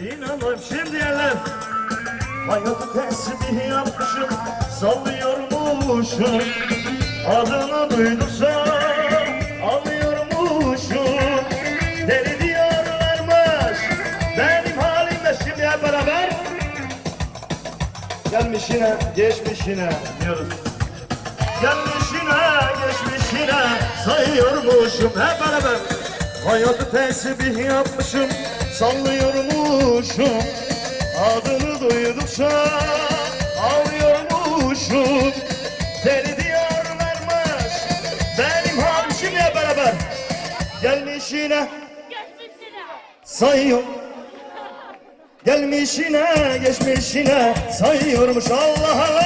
İnanmam şimdi yerler. Hayatı tesbih yapmışım Sallıyormuşum Adını duydukça Anlıyormuşum. Deli diyorlarmış Benim halimde şimdi hep beraber. Gelmişine geçmişine diyoruz. Gelmişine geçmişine sayıyormuşum hep beraber. Hayatı tesbih yapmışım sallıyormuşum Adını duydukça ağlıyormuşum. Deli diyorlarmış benim hep beraber. Gelmişine sayıyor. Gelmişine geçmişine sayıyormuş Allah Allah